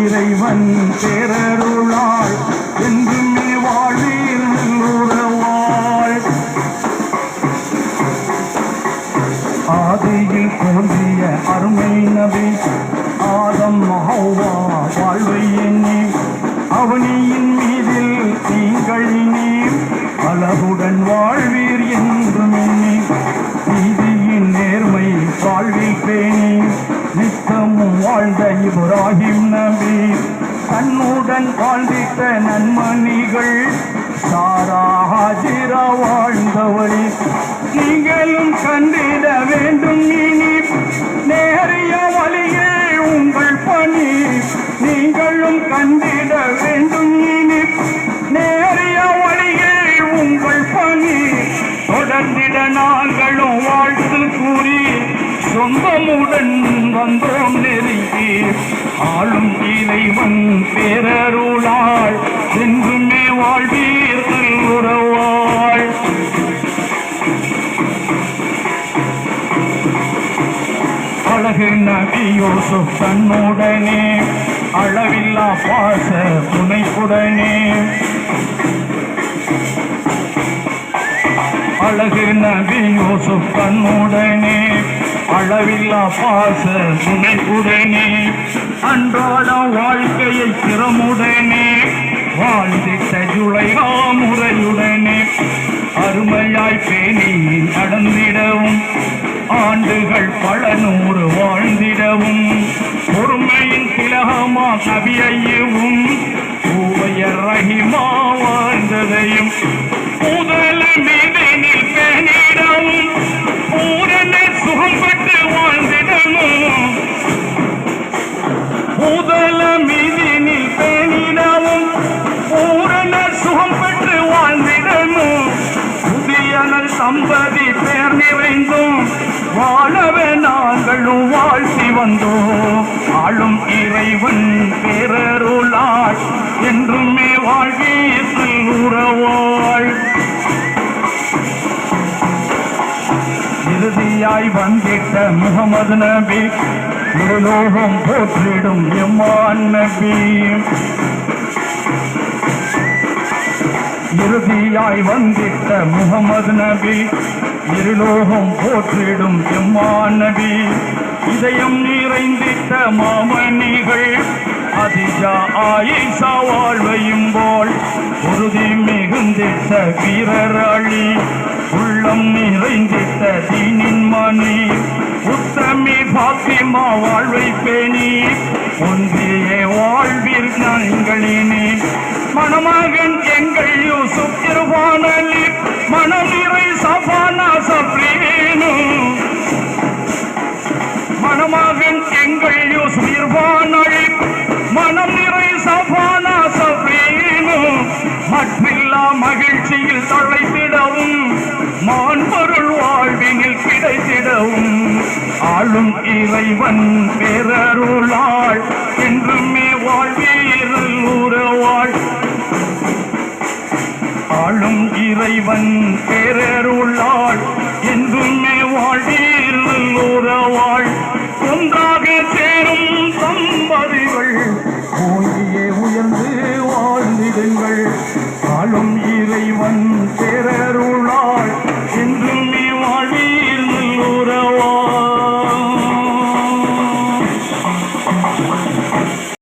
இறைவன் பேரருளால் என்றுமே வாழ்வில் உறவாள் ஆதியில் தோன்றிய அருமை நபி ஆதம் மகௌவா வாழ்வை எண்ணி அவனியின் மீதில் நீங்கள் நீர் அளவுடன் வாழ்வீர் என்றும் எண்ணி நீதியின் நேர்மை வாழ்வில் பேணி நித்தமும் வாழ்ந்த இப்ராஹிம் நபி. தன்னுடன் வாழ்ந்திட்ட நன்மணிகள் சாரா ஹாஜிரா வாழ்ந்தவழி நீங்களும் கண்டிட வேண்டும் இனி. நேரிய வழியே உங்கள் பணி. நீங்களும் கண்டிட வேண்டும் இனி. நேரிய வழியே உங்கள் பணி. தொடர்ந்திட நாங்களும் வாழ்த்து சொந்தமுடன் வந்தோம் நெருங்கி. ஆளும் இறைவன் பேரருளாள் என்றுமே வாழ்வீர்கள் உறவாள் அழகு நபி தன்னுடனே அளவில்லா பாச துணைப்புடனே அழகு நபி யூசுப் தன்னுடனே அளவில்லா பாச துணைக்குடனே அன்றாட வாழ்க்கையை திறமுடனே வாழ்ந்திட்ட ஜுளைகா முறையுடனே அருமையாய் பேணி நடந்திடவும் ஆண்டுகள் பல நூறு வாழ்ந்திடவும் பொறுமையின் திலகமா கவியையும் பூவையர் ரஹிமா வாழ்ந்ததையும் முதலமே அம்பதி பேர் நிறைந்தோம் வாழவே நாங்களும் வாழ்த்தி வந்தோம். ஆளும் இறைவன் பேரருளாள் என்றுமே வாழ்வீர்கள் உறவாள் இறுதியாய் வந்திட்ட முகமது நபி இருலோகம் போற்றிடும் எம்மான் நபி. இறுதியாய் வந்திட்ட முகமது நபி இருலோகம் போற்றிடும் எம்மா நபி. இதயம் நிறைந்திட்ட மாமணிகள் அதிஜா ஆயிஷா வாழ்வையும் போல் உறுதி மிகுந்திட்ட வீரர் அழி உள்ளம் நிறைந்திட்ட தீனின் மணி. உத்தமி பாத்திமா வாழ்வை பேணி ஒன்றியே வாழ்வீர் நாங்களினே மனமாவின் எங்கள் யூசுப் இருவானலி மனம் நிறை சபானா சப்ரீனு மட்பில்லா மகிழ்ச்சியில் தழைத்திடவும் மான்பொருள் வாழ்வினில் கிடைத்திடவும். ஆளும் இறைவன் பேரருளாள். என்றுமே வாழ்வீரல் உறவாள் ஆளும் இறைவன் பேரருளாள். In the. me.